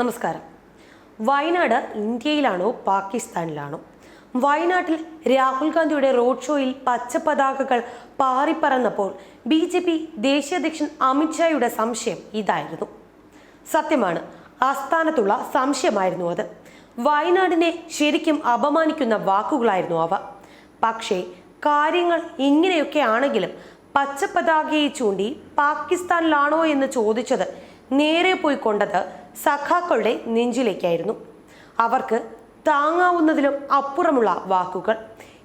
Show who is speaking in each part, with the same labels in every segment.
Speaker 1: നമസ്കാരം. വയനാട് ഇന്ത്യയിലാണോ പാകിസ്ഥാനിലാണോ? വയനാട്ടിൽ രാഹുൽ ഗാന്ധിയുടെ റോഡ് ഷോയിൽ പച്ച പതാകകൾ പാറിപ്പറന്നപ്പോൾ ബി ജെ പി ദേശീയ അധ്യക്ഷൻ അമിത്ഷായുടെ സംശയം ഇതായിരുന്നു. സത്യമാണ് ആസ്ഥാനത്തുള്ള സംശയമായിരുന്നു അത്. വയനാടിനെ ശരിക്കും അപമാനിക്കുന്ന വാക്കുകളായിരുന്നു അവ. പക്ഷേ കാര്യങ്ങൾ ഇങ്ങനെയൊക്കെ ആണെങ്കിലും പച്ചപ്പതാകയെ ചൂണ്ടി പാകിസ്ഥാനിലാണോ എന്ന് ചോദിച്ചത് നേരെ പോയി കൊണ്ടത് സഖാക്കളുടെ നെഞ്ചിലേക്കായിരുന്നു. അവർക്ക് താങ്ങാവുന്നതിലും അപ്പുറമുള്ള വാക്കുകൾ.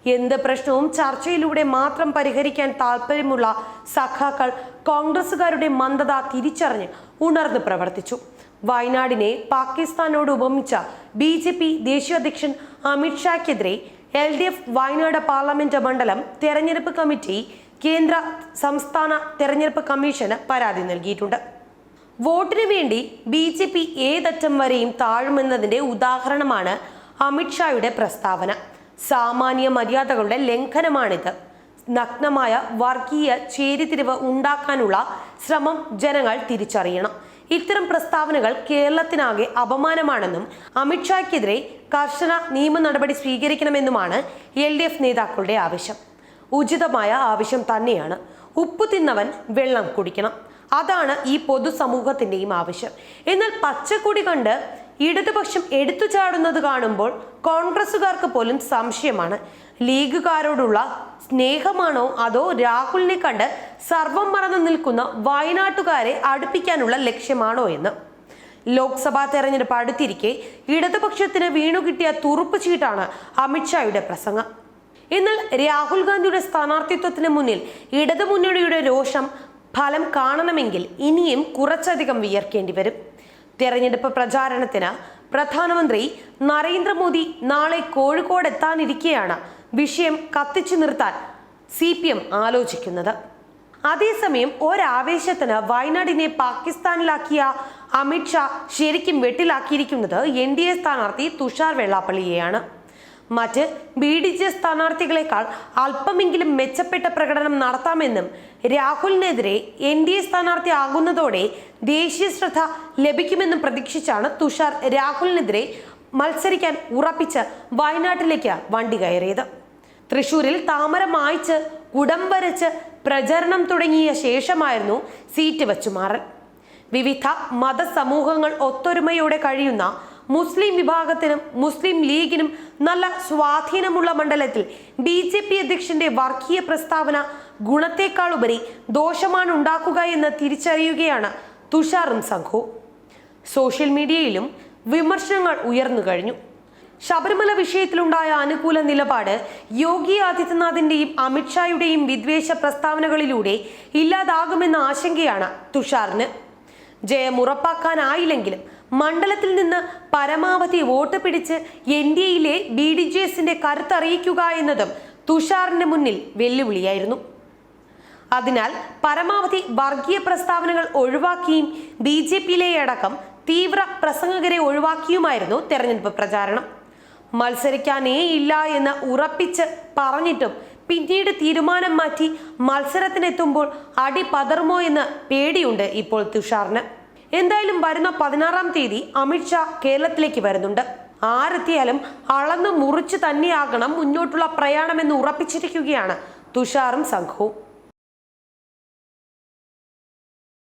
Speaker 1: എന്ത് പ്രശ്നവും ചർച്ചയിലൂടെ മാത്രം പരിഹരിക്കാൻ താല്പര്യമുള്ള സഖാക്കൾ കോൺഗ്രസുകാരുടെ മന്ദത തിരിച്ചറിഞ്ഞ് ഉണർന്ന് പ്രവർത്തിച്ചു. വയനാടിനെ പാകിസ്ഥാനോട് ഉപമിച്ച ബി ജെ പി ദേശീയ അധ്യക്ഷൻ അമിത്ഷായ്ക്കെതിരെ L D F Wayanad parliament മണ്ഡലം തെരഞ്ഞെടുപ്പ് കമ്മിറ്റി കേന്ദ്ര സംസ്ഥാന തെരഞ്ഞെടുപ്പ് കമ്മീഷന് പരാതി നൽകിയിട്ടുണ്ട്. വോട്ടിന് വേണ്ടി ബി ജെ പി ഏതറ്റം വരെയും താഴുമെന്നതിന്റെ ഉദാഹരണമാണ് അമിത്ഷായുടെ പ്രസ്താവന. സാമാന്യ മര്യാദകളുടെ ലംഘനമാണിത്. നഗ്നമായ വർഗീയ ചേരിതിരിവ് ഉണ്ടാക്കാനുള്ള ശ്രമം ജനങ്ങൾ തിരിച്ചറിയണം. ഇത്തരം പ്രസ്താവനകൾ കേരളത്തിനാകെ അപമാനമാണെന്നും അമിത്ഷായ്ക്കെതിരെ കർശന നിയമ നടപടി സ്വീകരിക്കണമെന്നുമാണ് എൽ നേതാക്കളുടെ ആവശ്യം. ഉചിതമായ ആവശ്യം തന്നെയാണ്. ഉപ്പ് തിന്നവൻ വെള്ളം കുടിക്കണം. അതാണ് ഈ പൊതുസമൂഹത്തിന്റെയും ആവശ്യം. എന്നാൽ പച്ചക്കൊടി കണ്ട് ഇടതുപക്ഷം എടുത്തു ചാടുന്നത് കാണുമ്പോൾ കോൺഗ്രസുകാർക്ക് പോലും സംശയമാണ്. ലീഗുകാരോടുള്ള സ്നേഹമാണോ അതോ രാഹുലിനെ കണ്ട് സർവം മറന്നു നിൽക്കുന്ന വയനാട്ടുകാരെ അടുപ്പിക്കാനുള്ള ലക്ഷ്യമാണോ എന്ന്? ലോക്സഭാ തെരഞ്ഞെടുപ്പ് അടുത്തിരിക്കെ ഇടതുപക്ഷത്തിന് വീണുകിട്ടിയ തുറുപ്പ് ചീട്ടാണ് അമിത്ഷായുടെ പ്രസംഗം. എന്നാൽ രാഹുൽ ഗാന്ധിയുടെ സ്ഥാനാർത്ഥിത്വത്തിന് മുന്നിൽ ഇടതുമുന്നണിയുടെ രോഷം ഫലം കാണണമെങ്കിൽ ഇനിയും കുറച്ചധികം വിയർക്കേണ്ടി വരും. തെരഞ്ഞെടുപ്പ് പ്രചാരണത്തിന് പ്രധാനമന്ത്രി നരേന്ദ്രമോദി നാളെ കോഴിക്കോട് എത്താനിരിക്കെയാണ് വിഷയം കത്തിച്ചു നിർത്താൻ സി പി എം ആലോചിക്കുന്നത്. അതേസമയം ഒരാവേശത്തിന് വയനാടിനെ പാകിസ്ഥാനിലാക്കിയ അമിത്ഷാ ശരിക്കും വെട്ടിലാക്കിയിരിക്കുന്നത് എൻ ഡി എ സ്ഥാനാർത്ഥി തുഷാർ വെള്ളാപ്പള്ളിയെയാണ്. മറ്റ് ബി ഡി ജെ സ്ഥാനാർത്ഥികളെക്കാൾ അല്പമെങ്കിലും മെച്ചപ്പെട്ട പ്രകടനം നടത്താമെന്നും രാഹുലിനെതിരെ എൻ ഡി എ സ്ഥാനാർത്ഥി ആകുന്നതോടെ ദേശീയ ശ്രദ്ധ ലഭിക്കുമെന്നും പ്രതീക്ഷിച്ചാണ് തുഷാർ രാഹുലിനെതിരെ മത്സരിക്കാൻ ഉറപ്പിച്ച് വയനാട്ടിലേക്ക് വണ്ടി കയറിയത്. തൃശൂരിൽ താമര മായ്ച്ച് കുടം വരച്ച് പ്രചരണം തുടങ്ങിയ ശേഷമായിരുന്നു സീറ്റ് വച്ചുമാറൽ. വിവിധ മതസമൂഹങ്ങൾ ഒത്തൊരുമയോടെ കഴിയുന്ന മുസ്ലിം വിഭാഗത്തിനും മുസ്ലിം ലീഗിനും നല്ല സ്വാധീനമുള്ള മണ്ഡലത്തിൽ ബി ജെ പി അധ്യക്ഷന്റെ വർഗീയ പ്രസ്താവന ഗുണത്തെക്കാൾ ഉപരി ദോഷമാണ് ഉണ്ടാക്കുക എന്ന് തിരിച്ചറിയുകയാണ് തുഷാറും സംഘവും സോഷ്യൽ മീഡിയയിലും വിമർശനങ്ങൾ ഉയർന്നു കഴിഞ്ഞു. ശബരിമല വിഷയത്തിലുണ്ടായ അനുകൂല നിലപാട് യോഗി ആദിത്യനാഥിന്റെയും അമിത്ഷായുടെയും വിദ്വേഷ പ്രസ്താവനകളിലൂടെ ഇല്ലാതാകുമെന്ന ആശങ്കയാണ് തുഷാറിന്. ജയം ഉറപ്പാക്കാനായില്ലെങ്കിലും മണ്ഡലത്തിൽ നിന്ന് പരമാവധി വോട്ട് പിടിച്ച് എൻ ഡി എയിലെ ബി ഡി ജെ എസിന്റെ കരുത്തറിയിക്കുക എന്നതും തുഷാറിന്റെ മുന്നിൽ വെല്ലുവിളിയായിരുന്നു. അതിനാൽ പരമാവധി വർഗീയ പ്രസ്താവനകൾ ഒഴിവാക്കിയും ബി ജെ പിയിലെ അടക്കം തീവ്ര പ്രസംഗകരെ ഒഴിവാക്കിയുമായിരുന്നു തെരഞ്ഞെടുപ്പ് പ്രചാരണം. മത്സരിക്കാനേ ഇല്ല എന്ന് ഉറപ്പിച്ച് പറഞ്ഞിട്ടും പിന്നീട് തീരുമാനം മാറ്റി മത്സരത്തിനെത്തുമ്പോൾ അടി പതറുമോ എന്ന് പേടിയുണ്ട് ഇപ്പോൾ തുഷാറിന്. എന്തായാലും വരുന്ന പതിനാറാം തീയതി അമിത്ഷാ കേരളത്തിലേക്ക് വരുന്നുണ്ട്. ആരെത്തിയാലും അളന്ന് മുറിച്ച് തന്നെയാകണം മുന്നോട്ടുള്ള പ്രയാണമെന്ന് ഉറപ്പിച്ചിരിക്കുകയാണ് തുഷാറും സംഘവും.